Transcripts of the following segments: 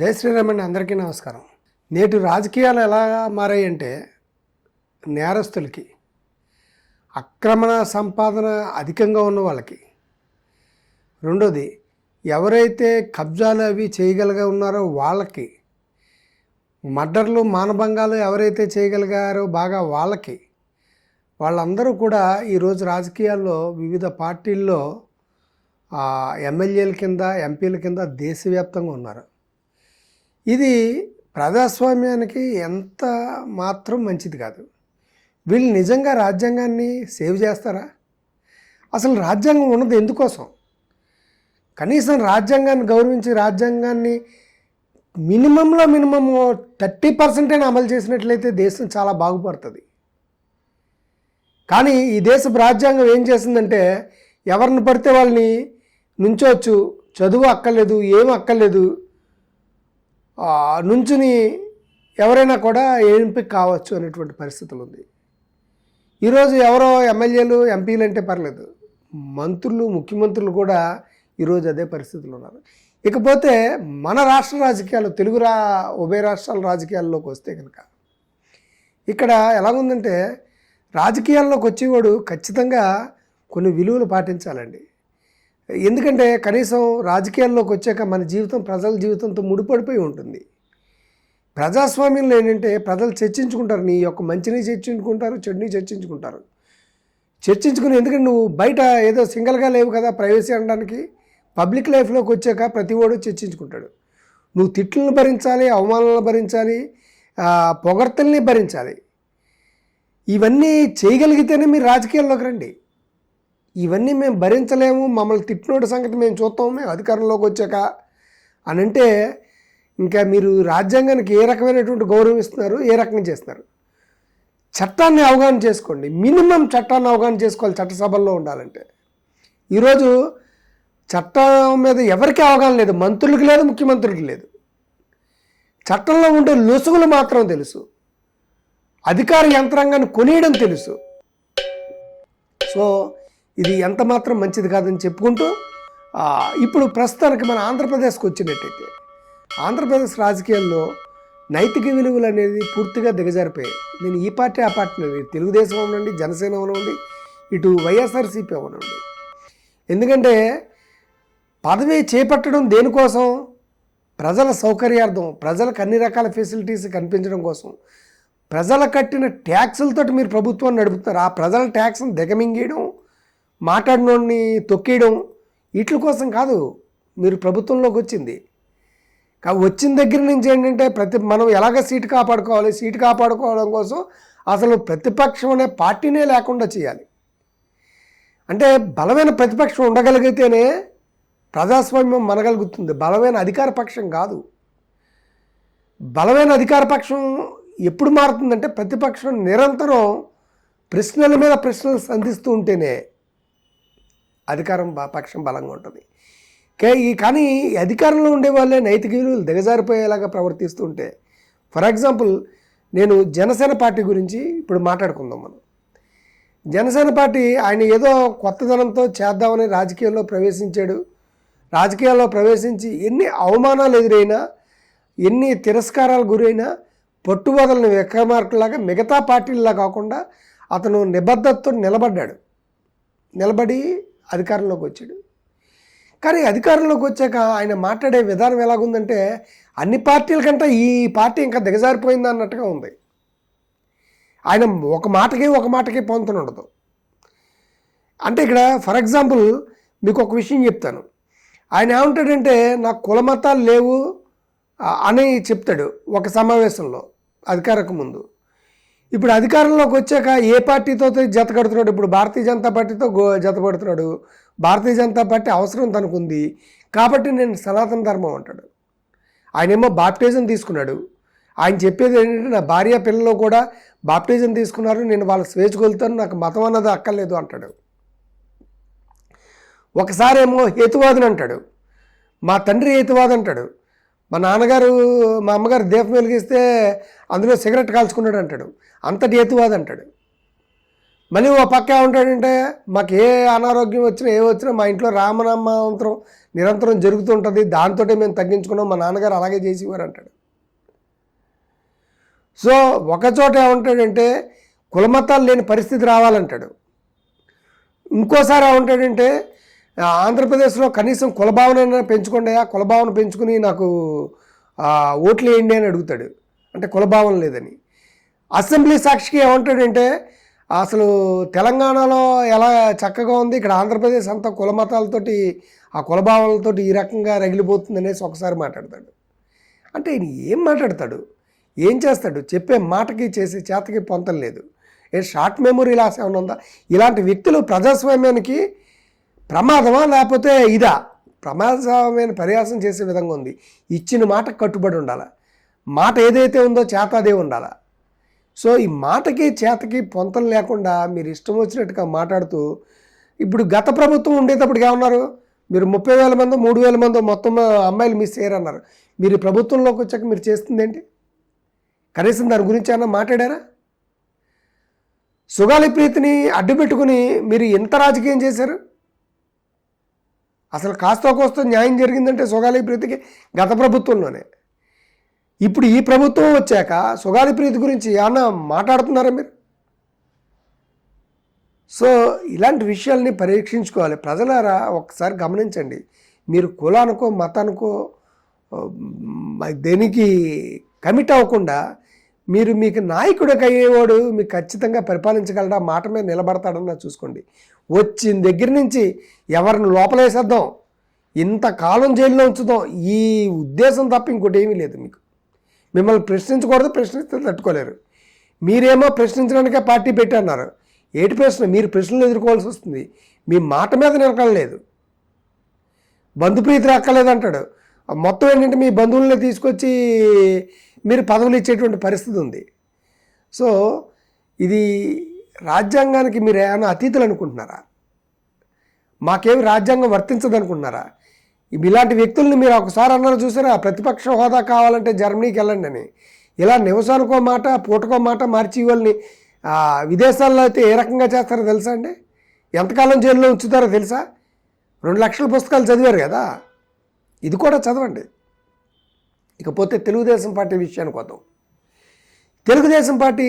జై శ్రీరామ్ అండి అందరికీ నమస్కారం. నేటి రాజకీయాలు ఎలా మారాయంటే నేరస్తులకి అక్రమణ సంపాదన అధికంగా ఉన్న వాళ్ళకి. రెండోది ఎవరైతే కబ్జాలు అవి చేయగలిగా ఉన్నారో వాళ్ళకి మర్డర్లు మానభంగాలు ఎవరైతే చేయగలిగారో బాగా వాళ్ళకి వాళ్ళందరూ కూడా ఈరోజు రాజకీయాల్లో వివిధ పార్టీల్లో ఎమ్మెల్యేల కింద ఎంపీల కింద దేశవ్యాప్తంగా ఉన్నారు. ఇది ప్రజాస్వామ్యానికి ఎంత మాత్రం మంచిది కాదు. వీళ్ళు నిజంగా రాజ్యాంగాన్ని సేవ్ చేస్తారా? అసలు రాజ్యాంగం ఉన్నది ఎందుకోసం? కనీసం రాజ్యాంగాన్ని గౌరవించి రాజ్యాంగాన్ని మినిమంలో మినిమం థర్టీ పర్సెంట్ అయినా అమలు చేసినట్లయితే దేశం చాలా బాగుపడుతుంది. కానీ ఈ దేశపు రాజ్యాంగం ఏం చేసిందంటే ఎవరిని పడితే వాళ్ళని నుంచోవచ్చు చదువు అక్కర్లేదు ఏం అక్కర్లేదు నుంచుని ఎవరైనా కూడా ఎంపిక కావచ్చు అనేటువంటి పరిస్థితులు ఉంది. ఈరోజు ఎవరో ఎమ్మెల్యేలు ఎంపీలు అంటే పర్లేదు. మంత్రులు ముఖ్యమంత్రులు కూడా ఈరోజు అదే పరిస్థితులు ఉన్నారు. ఇకపోతే మన రాష్ట్ర రాజకీయాలు తెలుగు రా ఉభయ రాష్ట్రాల రాజకీయాల్లోకి వస్తే కనుక ఇక్కడ ఎలాగుందంటే రాజకీయాల్లోకి వచ్చేవాడు ఖచ్చితంగా కొన్ని విలువలు పాటించాలండి. ఎందుకంటే కనీసం రాజకీయాల్లోకి వచ్చాక మన జీవితం ప్రజల జీవితంతో ముడిపడిపోయి ఉంటుంది. ప్రజాస్వామ్యంలో ఏంటంటే ప్రజలు చర్చించుకుంటారు నీ యొక్క మంచిని చర్చించుకుంటారు చెడుని చర్చించుకుంటారు. చర్చించుకుని ఎందుకంటే నువ్వు బయట ఏదో సింగిల్గా లేవు కదా ప్రైవసీ అనడానికి పబ్లిక్ లైఫ్లోకి వచ్చాక ప్రతి వాడు చర్చించుకుంటాడు. నువ్వు తిట్లను భరించాలి అవమానాలను భరించాలి పొగడ్తల్ని భరించాలి. ఇవన్నీ చేయగలిగితేనే మీరు రాజకీయాల్లోకి రండి. ఇవన్నీ మేము భరించలేము మమ్మల్ని తిట్టినోటి సంగతి మేము చూస్తాము మేము అధికారంలోకి వచ్చాక. అని అంటే ఇంకా మీరు రాజ్యాంగానికి ఏ రకమైనటువంటి గౌరవం ఇస్తున్నారు ఏ రకంగా చేస్తున్నారు? చట్టాన్ని అవగాహన చేసుకోండి. మినిమం చట్టాన్ని అవగాహన చేసుకోవాలి చట్టసభల్లో ఉండాలంటే. ఈరోజు చట్టం మీద ఎవరికి అవగాహన లేదు మంత్రులకి లేదు ముఖ్యమంత్రులకి లేదు. చట్టంలో ఉండే లొసుగులు మాత్రం తెలుసు. అధికార యంత్రాంగాన్ని కొనియడం తెలుసు. సో ఇది ఎంత మాత్రం మంచిది కాదని చెప్పుకుంటూ ఇప్పుడు ప్రస్తుతానికి మన ఆంధ్రప్రదేశ్కి వచ్చినట్టయితే ఆంధ్రప్రదేశ్ రాజకీయాల్లో నైతిక విలువలు అనేది పూర్తిగా దిగజారిపోయాయి. నేను ఈ పార్టీ ఆ పార్టీ అనేది తెలుగుదేశం అవనండి జనసేన అవనండి ఇటు వైఎస్ఆర్సీపీ అవనండి. ఎందుకంటే పదవి చేపట్టడం దేనికోసం? ప్రజల సౌకర్యార్థం ప్రజలకు అన్ని రకాల ఫెసిలిటీస్ కనిపించడం కోసం. ప్రజల కట్టిన ట్యాక్సులతో మీరు ప్రభుత్వాన్ని నడుపుతున్నారు. ఆ ప్రజల ట్యాక్స్ని దిగమింగేయడం మాట్లాడినోడిని తొక్కేయడం వీటి కోసం కాదు మీరు ప్రభుత్వంలోకి వచ్చింది. వచ్చిన దగ్గర నుంచి ఏంటంటే ప్రతి మనం ఎలాగ సీటు కాపాడుకోవాలి సీటు కాపాడుకోవడం కోసం అసలు ప్రతిపక్షం అనే పార్టీనే లేకుండా చేయాలి. అంటే బలమైన ప్రతిపక్షం ఉండగలిగితేనే ప్రజాస్వామ్యం మనగలుగుతుంది. బలమైన అధికార పక్షం కాదు. బలమైన అధికార పక్షం ఎప్పుడు మారుతుందంటే ప్రతిపక్షం నిరంతరం ప్రశ్నల మీద ప్రశ్నలు సంధిస్తూ ఉంటేనే అధికారం పక్షం బలంగా ఉంటుంది. కానీ అధికారంలో ఉండే వాళ్ళే నైతిక విలువలు దిగజారిపోయేలాగా ప్రవర్తిస్తుంటే ఫర్ ఎగ్జాంపుల్ నేను జనసేన పార్టీ గురించి ఇప్పుడు మాట్లాడుకుందాం మనం. జనసేన పార్టీ ఆయన ఏదో కొత్తదనంతో చేద్దామని రాజకీయాల్లో ప్రవేశించాడు. రాజకీయాల్లో ప్రవేశించి ఎన్ని అవమానాలు ఎదురైనా ఎన్ని తిరస్కారాలు గురైనా పట్టుబదలని విక్రమార్కులాగా మిగతా పార్టీల్లా కాకుండా అతను నిబద్ధతతో నిలబడ్డాడు. నిలబడి అధికారంలోకి వచ్చాడు. కానీ అధికారంలోకి వచ్చాక ఆయన మాట్లాడే విధానం ఎలాగుందంటే అన్ని పార్టీల కంటే ఈ పార్టీ ఇంకా దిగజారిపోయింది అన్నట్టుగా ఉంది. ఆయన ఒక మాటకి ఒక మాటకి పొంతన ఉండదు. అంటే ఇక్కడ ఫర్ ఎగ్జాంపుల్ మీకు ఒక విషయం చెప్తాను. ఆయన ఏమంటాడంటే నాకు కులమతాలు లేవు అని చెప్తాడు ఒక సమావేశంలో అధికారకు ముందు. ఇప్పుడు అధికారంలోకి వచ్చాక ఏ పార్టీతో జత కడుతున్నాడు? ఇప్పుడు భారతీయ జనతా పార్టీతో గో జత పడుతున్నాడు. భారతీయ జనతా పార్టీ అవసరం తనకుంది. కాబట్టి నేను సనాతన ధర్మం అంటాడు. ఆయనేమో బాప్టిజం తీసుకున్నాడు. ఆయన చెప్పేది ఏంటంటే నా భార్య పిల్లలు కూడా బాప్టిజం తీసుకున్నారు. నేను వాళ్ళ స్వేచ్ఛ కొలుతాను నాకు మతం అన్నది అక్కర్లేదు అంటాడు. ఒకసారి ఏమో అంటాడు. మా తండ్రి హేతువాది అంటాడు. మా నాన్నగారు మా అమ్మగారు దీపం వెలిగిస్తే అందులో సిగరెట్ కాల్చుకున్నాడు అంటాడు. అంతటి హేతువాది అంటాడు. మళ్ళీ ఓ పక్క ఏమంటాడంటే మాకు ఏ అనారోగ్యం వచ్చినా ఏ వచ్చినా మా ఇంట్లో రామనామాంతరం నిరంతరం జరుగుతుంటుంది దాంతో మేము తగ్గించుకున్నాం మా నాన్నగారు అలాగే చేసేవారు అంటాడు. సో ఒకచోట ఏమంటాడంటే కులమతాలు లేని పరిస్థితి రావాలంటాడు. ఇంకోసారి ఏమంటాడంటే ఆంధ్రప్రదేశ్లో కనీసం కులభావన పెంచుకోండి ఆ కులభావన పెంచుకుని నాకు ఓట్లు వేయండి అని అడుగుతాడు. అంటే కులభావన లేదని. అసెంబ్లీ సాక్షికి ఏమంటాడంటే అసలు తెలంగాణలో ఎలా చక్కగా ఉంది ఇక్కడ ఆంధ్రప్రదేశ్ అంతా కులమతాలతోటి ఆ కులభావనలతోటి ఈ రకంగా రగిలిపోతుంది అనేసి ఒకసారి మాట్లాడతాడు. అంటే ఈయన ఏం మాట్లాడతాడు? ఏం చేస్తాడు? చెప్పే మాటకి చేసే చేతకి పొంతం లేదు. ఏ షార్ట్ మెమొరీ లాస్ ఏమైనా ఉందా? ఇలాంటి వ్యక్తులు ప్రజాస్వామ్యానికి ప్రమాదమా లేకపోతే ఇదా? ప్రమాదమైన పర్యాసం చేసే విధంగా ఉంది. ఇచ్చిన మాట కట్టుబడి ఉండాలి? మాట ఏదైతే ఉందో చేత అదే ఉండాలి? సో ఈ మాటకి చేతకి పొంతలు లేకుండా మీరు ఇష్టం వచ్చినట్టుగా మాట్లాడుతూ ఇప్పుడు గత ప్రభుత్వం ఉండేటప్పటికి ఏమన్నారు? మీరు ముప్పై వేల మంది మూడు వేల మంది మొత్తం అమ్మాయిలు మిస్ అయ్యారన్నారు. మీరు ప్రభుత్వంలోకి వచ్చాక మీరు చేస్తుంది ఏంటి? కనీసం దాని గురించి ఏమన్నా మాట్లాడారా? సుగాలి ప్రీతిని అడ్డు పెట్టుకుని మీరు ఎంత రాజకీయం చేశారు? అసలు కాస్తో కోస్తో న్యాయం జరిగిందంటే సుగాలి ప్రీతికి గత ప్రభుత్వంలోనే. ఇప్పుడు ఈ ప్రభుత్వం వచ్చాక సుగాలి ప్రీతి గురించి ఏమన్నా మాట్లాడుతున్నారా మీరు? సో ఇలాంటి విషయాల్ని పరీక్షించుకోవాలి. ప్రజలారా ఒకసారి గమనించండి. మీరు కులానికో మతానికో దేనికి కమిట్ అవ్వకుండా మీరు మీకు నాయకుడికి అయ్యేవాడు మీకు ఖచ్చితంగా పరిపాలించగలడా మాట మీద నిలబడతాడన్నా చూసుకోండి. వచ్చిన దగ్గర నుంచి ఎవరిని లోపలేసేద్దాం. ఇంతకాలం జైల్లో ఉంచుదాం. ఈ ఉద్దేశం తప్ప ఇంకోటి ఏమీ లేదు మీకు. మిమ్మల్ని ప్రశ్నించకూడదు ప్రశ్నిస్తే తట్టుకోలేరు. మీరేమో ప్రశ్నించడానికే పార్టీ పెట్టన్నారు. ఏటి ప్రశ్న? మీరు ప్రశ్నలు ఎదుర్కోవాల్సి వస్తుంది. మీ మాట మీద నిలకడలేదు. బంధుప్రీతి అక్కర్లేదంటాడు మొత్తం ఏంటంటే మీ బంధువుల్ని తీసుకొచ్చి మీరు పదవులు ఇచ్చేటువంటి పరిస్థితి ఉంది. సో ఇది రాజ్యాంగానికి మీరు ఏమైనా అతీతులు అనుకుంటున్నారా? మాకేమి రాజ్యాంగం వర్తించదు అనుకుంటున్నారా ఇవి ఇలాంటి వ్యక్తుల్ని మీరు ఒకసారి అన్నారు చూసారా? ప్రతిపక్ష హోదా కావాలంటే జర్మనీకి వెళ్ళండి అని ఇలా నివసానికో మాట పూటకో మాట మార్చి వాళ్ళని విదేశాల్లో అయితే ఏ రకంగా చేస్తారో తెలుసా అండి? ఎంతకాలం జైల్లో ఉంచుతారో తెలుసా? రెండు లక్షల పుస్తకాలు చదివారు కదా? ఇది కూడా చదవండి. ఇకపోతే తెలుగుదేశం పార్టీ విషయానికి వద్దాం. తెలుగుదేశం పార్టీ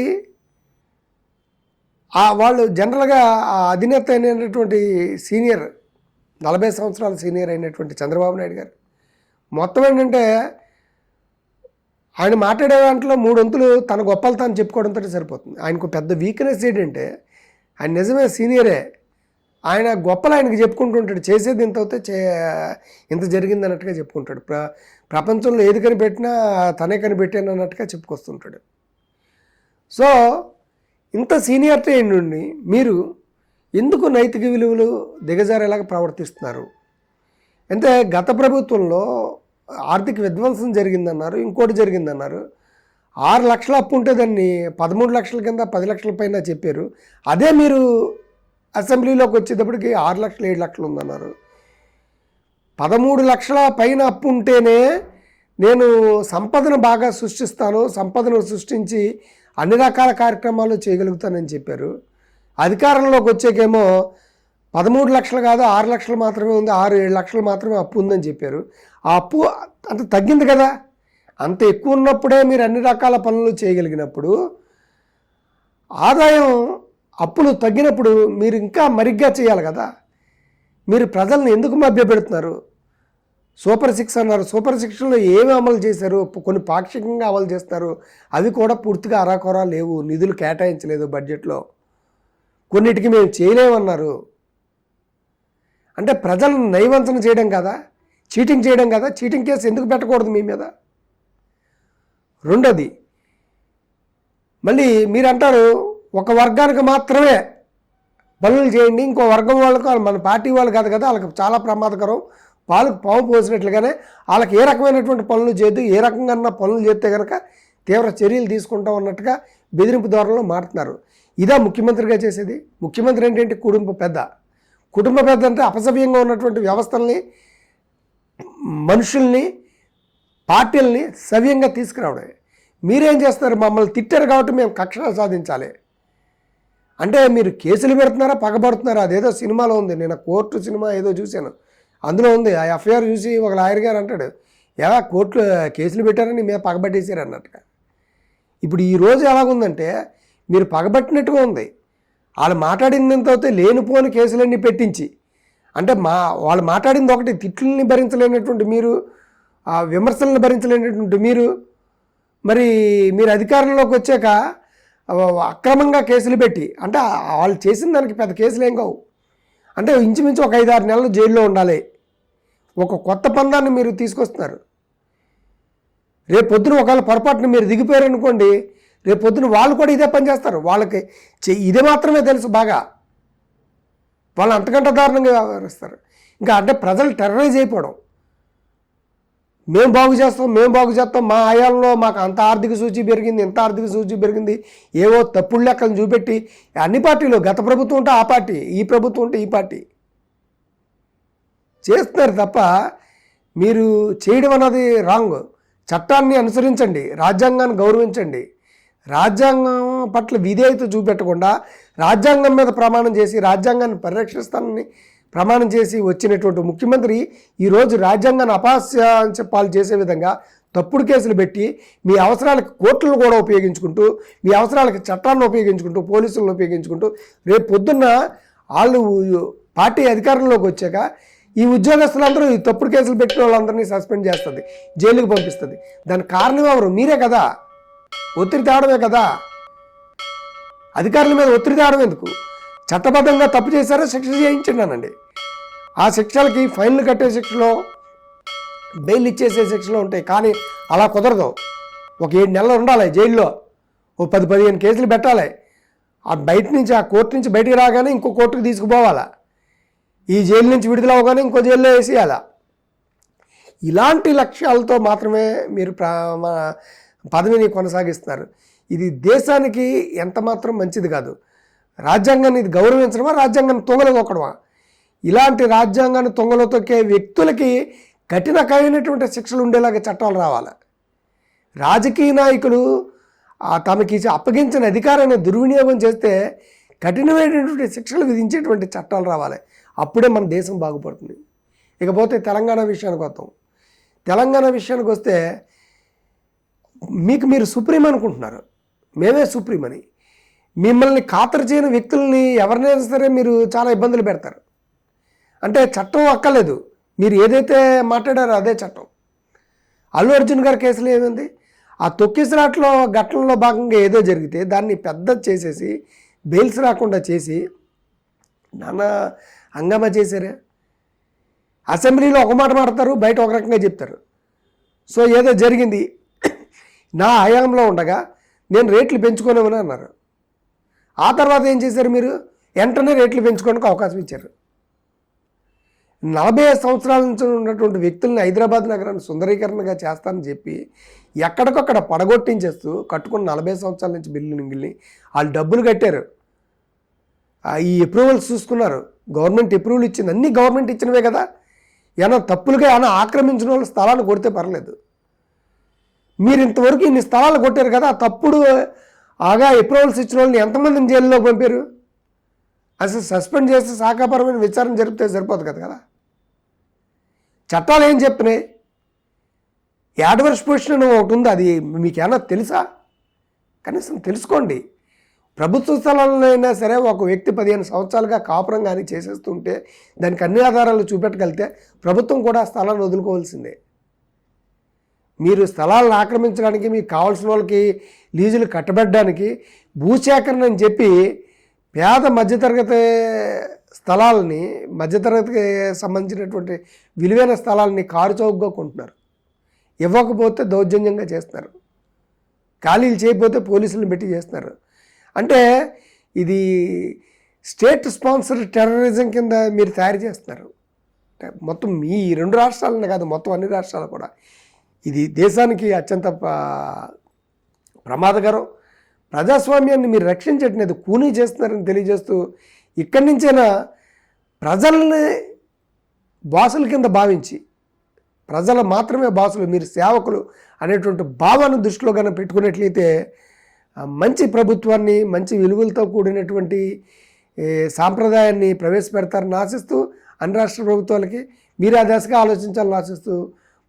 ఆ వాళ్ళు జనరల్గా ఆ అధినేత అయినటువంటి సీనియర్ నలభై సంవత్సరాల సీనియర్ అయినటువంటి చంద్రబాబు నాయుడు గారు. మొత్తం ఏంటంటే ఆయన మాట్లాడే దాంట్లో మూడొంతులు తన గొప్పలు తాను చెప్పుకోవడంతో సరిపోతుంది. ఆయనకు పెద్ద వీక్నెస్ ఏంటంటే ఆయన నిజమే సీనియరే. ఆయన గొప్పలు ఆయనకి చెప్పుకుంటుంటాడు. చేసేది ఇంత అవుతే చే ఇంత జరిగింది అన్నట్టుగా చెప్పుకుంటాడు. ప్ర ప్రపంచంలో ఏది కనిపెట్టినా తనే కనిపెట్టాను అన్నట్టుగా చెప్పుకొస్తుంటాడు. సో ఇంత సీనియారిటీ నుండి మీరు ఎందుకు నైతిక విలువలు దిగజారేలాగా ప్రవర్తిస్తున్నారు? అంటే గత ప్రభుత్వంలో ఆర్థిక విధ్వంసం జరిగిందన్నారు ఇంకోటి జరిగిందన్నారు. ఆరు లక్షల అప్పు ఉంటే దాన్ని పదమూడు లక్షల కింద పది లక్షల పైన చెప్పారు. అదే మీరు అసెంబ్లీలోకి వచ్చేటప్పటికి ఆరు లక్షలు ఏడు లక్షలు ఉందన్నారు. పదమూడు లక్షల పైన అప్పు ఉంటేనే నేను సంపదను బాగా సృష్టిస్తాను సంపదను సృష్టించి అన్ని రకాల కార్యక్రమాలు చేయగలుగుతానని చెప్పారు. అధికారంలోకి వచ్చాకేమో పదమూడు లక్షలు కాదు ఆరు లక్షలు మాత్రమే ఉంది ఆరు ఏడు లక్షలు మాత్రమే అప్పు ఉందని చెప్పారు. ఆ అప్పు అంత తగ్గింది కదా. అంత ఎక్కువ ఉన్నప్పుడే మీరు అన్ని రకాల పనులు చేయగలిగినప్పుడు ఆదాయం అప్పులు తగ్గినప్పుడు మీరు ఇంకా మరిగ్గా చేయాలి కదా. మీరు ప్రజల్ని ఎందుకు మభ్యపెడుతున్నారు? సూపర్ సిక్స్ అన్నారు. సూపర్ సిక్స్లో ఏమి అమలు చేశారు? కొన్ని పాక్షికంగా అమలు చేస్తారు అవి కూడా పూర్తిగా అరాకొరా లేవు. నిధులు కేటాయించలేదు బడ్జెట్లో. కొన్నిటికి మేము చేయలేమన్నారు. అంటే ప్రజలను నైవంచన చేయడం కదా? చీటింగ్ చేయడం కదా? చీటింగ్ కేసు ఎందుకు పెట్టకూడదు మీ మీద? రెండోది మళ్ళీ మీరు అంటారు ఒక వర్గానికి మాత్రమే పనులు చేయండి ఇంకో వర్గం వాళ్ళకు మన పార్టీ వాళ్ళు కాదు కదా వాళ్ళకి చాలా ప్రమాదకరం. వాళ్ళకి పాము పోసినట్లుగానే వాళ్ళకి ఏ రకమైనటువంటి పనులు చేయదు ఏ రకంగా పనులు చేస్తే కనుక తీవ్ర చర్యలు తీసుకుంటాం అన్నట్టుగా బెదిరింపు ధోరణిలో మారుతున్నారు. ఇదా ముఖ్యమంత్రిగా చేసేది. ముఖ్యమంత్రి ఏంటంటే కుటుంబ పెద్ద. కుటుంబ పెద్ద అంటే అపసవ్యంగా ఉన్నటువంటి వ్యవస్థల్ని మనుషుల్ని పార్టీల్ని సవ్యంగా తీసుకురావడమే. మీరేం చేస్తారు? మమ్మల్ని తిట్టారు కాబట్టి మేము కక్ష సాధించాలి. అంటే మీరు కేసులు పెడుతున్నారా పగబడుతున్నారా అదేదో సినిమాలో ఉంది. నేను కోర్టు సినిమా ఏదో చూశాను. అందులో ఉంది. ఆ ఎఫ్ఐఆర్ చూసి ఒక లాయర్ గారు అంటాడు ఎలా కోర్టులో కేసులు పెట్టారని మీద పగబట్టేశారు అన్నట్టుగా. ఇప్పుడు ఈ రోజు ఎలాగుందంటే మీరు పగబట్టినట్టుగా ఉంది. వాళ్ళు మాట్లాడినంత అయితే లేనిపోని కేసులన్నీ పెట్టించి అంటే మా వాళ్ళు మాట్లాడింది ఒకటి తిట్లని భరించలేనటువంటి మీరు ఆ విమర్శలను భరించలేనటువంటి మీరు మరి మీరు అధికారంలోకి వచ్చాక అక్రమంగా కేసులు పెట్టి అంటే వాళ్ళు చేసిన దానికి పెద్ద కేసులు ఏం కావు. అంటే ఇంచుమించు ఒక ఐదు ఆరు నెలలు జైల్లో ఉండాలి. ఒక కొత్త పందాన్ని మీరు తీసుకొస్తున్నారు. రేపు పొద్దున ఒకవేళ పొరపాటున మీరు దిగిపోయారు అనుకోండి రేపు పొద్దున వాళ్ళు కూడా ఇదే పని చేస్తారు. వాళ్ళకి చె- ఇదే మాత్రమే తెలుసు బాగా. వాళ్ళు అంతకంటే దారుణంగా వ్యవహరిస్తారు. ఇంకా అంటే ప్రజలు టెర్రరైజ్ అయిపోవడం. మేము బాగు చేస్తాం మేము బాగు చేస్తాం. మా ఆయాల్లో మాకు అంత ఆర్థిక సూచి పెరిగింది ఇంత ఆర్థిక సూచి పెరిగింది. ఏవో తప్పుడు లెక్కలు చూపెట్టి అన్ని పార్టీలు గత ప్రభుత్వం ఉంటే ఆ పార్టీ ఈ ప్రభుత్వం ఉంటే ఈ పార్టీ. చేస్తున్నారు తప్ప మీరు చేయడం అన్నది రాంగ్. చట్టాన్ని అనుసరించండి రాజ్యాంగాన్ని గౌరవించండి. రాజ్యాంగం పట్ల విధేయత చూపెట్టకుండా రాజ్యాంగం మీద ప్రమాణం చేసి రాజ్యాంగాన్ని పరిరక్షిస్తానని ప్రమాణం చేసి వచ్చినటువంటి ముఖ్యమంత్రి ఈరోజు రాజ్యాంగాన్ని అపాస్యాంశ పాలు చేసే విధంగా తప్పుడు కేసులు పెట్టి మీ అవసరాలకు కోర్టులను కూడా ఉపయోగించుకుంటూ మీ అవసరాలకు చట్టాలను ఉపయోగించుకుంటూ పోలీసులను ఉపయోగించుకుంటూ రేపు పొద్దున్న వాళ్ళు పార్టీ అధికారంలోకి వచ్చాక ఈ ఉద్యోగస్తులందరూ ఈ తప్పుడు కేసులు పెట్టిన వాళ్ళందరినీ సస్పెండ్ చేస్తుంది జైలుకి పంపిస్తుంది. దానికి కారణం ఎవరు? మీరే కదా. ఒత్తిడి తేవడమే కదా. అధికారుల మీద ఒత్తిడి తేవడం ఎందుకు? చట్టబద్ధంగా తప్పు చేశారో శిక్ష చేయించండి ఆ శిక్షలకి ఫైన్లు కట్టే శిక్షలో బెయిల్ ఇచ్చేసే శిక్షలు ఉంటాయి. కానీ అలా కుదరదు. ఒక ఏడు నెలలు ఉండాలి జైల్లో. ఓ పది పదిహేను కేసులు పెట్టాలి. ఆ బయట నుంచి ఆ కోర్టు నుంచి బయటికి రాగానే ఇంకో కోర్టుకు తీసుకుపోవాలా. ఈ జైలు నుంచి విడుదల అవగానే ఇంకో జైల్లో వేసేయాలా. ఇలాంటి లక్ష్యాలతో మాత్రమే మీరు ప్రా పదవిని కొనసాగిస్తున్నారు. ఇది దేశానికి ఎంత మాత్రం మంచిది కాదు. రాజ్యాంగాన్ని ఇది గౌరవించడమా? రాజ్యాంగాన్ని తొంగలో ఇలాంటి రాజ్యాంగాన్ని తొంగలో తొక్కే వ్యక్తులకి కఠినమైనటువంటి శిక్షలు ఉండేలాగా చట్టాలు రావాలి. రాజకీయ నాయకులు తమకి అప్పగించిన అధికారాన్ని దుర్వినియోగం చేస్తే కఠినమైనటువంటి శిక్షలు విధించేటువంటి చట్టాలు రావాలి. అప్పుడే మన దేశం బాగుపడుతుంది. ఇకపోతే తెలంగాణ విషయానికి వస్తాం తెలంగాణ విషయానికి వస్తే మీకు మీరు సుప్రీం అనుకుంటున్నారు. మేమే సుప్రీం అని. మిమ్మల్ని ఖాతరు చేయని వ్యక్తుల్ని ఎవరినైనా సరే మీరు చాలా ఇబ్బందులు పెడతారు. అంటే చట్టం అక్కలేదు మీరు ఏదైతే మాట్లాడారో అదే చట్టం. అల్లు అర్జున్ గారి కేసులో ఏమైంది? ఆ తొక్కిసరాట్లో ఘటనలో భాగంగా ఏదో జరిగితే దాన్ని పెద్ద చేసేసి బెయిల్స్ రాకుండా చేసి నాన్న హంగామా చేశారే? అసెంబ్లీలో ఒక మాట మాడతారు బయట ఒక రకంగా చెప్తారు. సో ఏదో జరిగింది. నా హయాంలో ఉండగా నేను రేట్లు పెంచుకోలేమని అన్నారు. ఆ తర్వాత ఏం చేశారు మీరు? వెంటనే రేట్లు పెంచుకోవడానికి అవకాశం ఇచ్చారు. నలభై ఐదు సంవత్సరాల నుంచి ఉన్నటువంటి వ్యక్తుల్ని హైదరాబాద్ నగరాన్ని సుందరీకరణగా చేస్తానని చెప్పి ఎక్కడికక్కడ పడగొట్టించేస్తూ కట్టుకున్న నలభై సంవత్సరాల నుంచి బిల్డింగ్ని వాళ్ళు డబ్బులు కట్టారు. ఈ అప్రూవల్స్ చూసుకున్నారు. గవర్నమెంట్ అప్రూవల్ ఇచ్చింది. అన్ని గవర్నమెంట్ ఇచ్చినవే కదా. ఏమైనా తప్పులుగా ఏమైనా ఆక్రమించిన వాళ్ళ స్థలాలు కొడితే పర్లేదు. మీరు ఇంతవరకు ఇన్ని స్థలాలు కొట్టారు కదా తప్పుడు ఆగా అప్రూవల్స్ ఇచ్చిన వాళ్ళని ఎంతమందిని జైల్లో పంపారు? అసలు సస్పెండ్ చేస్తే శాఖాపరమైన విచారణ జరిపితే సరిపోదు కదా కదా. చట్టాలు ఏం చెప్పినాయి? యాడ్వర్స్ పొజిషన్ అని ఒకటి ఉంది అది మీకు ఏమన్నా తెలుసా? కనీసం తెలుసుకోండి. ప్రభుత్వ స్థలాల్లో అయినా సరే ఒక వ్యక్తి పదిహేను సంవత్సరాలుగా కాపురం కానీ చేసేస్తుంటే దానికి అన్ని ఆధారాలు చూపెట్టగలిగితే ప్రభుత్వం కూడా స్థలాన్ని వదులుకోవాల్సిందే. మీరు స్థలాలను ఆక్రమించడానికి మీకు కావాల్సిన వాళ్ళకి లీజులు కట్టబెట్టడానికి భూసేకరణ అని చెప్పి పేద మధ్యతరగతి స్థలాలని మధ్యతరగతికి సంబంధించినటువంటి విలువైన స్థలాలని కారు చౌకగా కొంటున్నారు. ఇవ్వకపోతే దౌర్జన్యంగా చేస్తున్నారు. ఖాళీలు చేయకపోతే పోలీసులను పెట్టి చేస్తున్నారు. అంటే ఇది స్టేట్ స్పాన్సర్ టెర్రరిజం కింద మీరు తయారు చేస్తున్నారు. మొత్తం మీ రెండు రాష్ట్రాలనే కాదు మొత్తం అన్ని రాష్ట్రాలు కూడా. ఇది దేశానికి అత్యంత ప్రమాదకరం. ప్రజాస్వామ్యాన్ని మీరు రక్షించట్లేదు కూనీ చేస్తున్నారని తెలియజేస్తూ ఇక్కడి నుంచైనా ప్రజల్ని బాసుల కింద భావించి ప్రజలు మాత్రమే బాసులు మీరు సేవకులు అనేటువంటి భావాన్ని దృష్టిలో కనుక పెట్టుకున్నట్లయితే మంచి ప్రభుత్వాన్ని మంచి విలువలతో కూడినటువంటి సాంప్రదాయాన్ని ప్రవేశపెడతారని ఆశిస్తూ అన్ని రాష్ట్ర ప్రభుత్వాలకి మీరు ఆ దశగా ఆలోచించాలని ఆశిస్తూ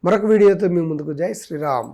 మరొక వీడియోతో మీ ముందుకు జై శ్రీరామ్.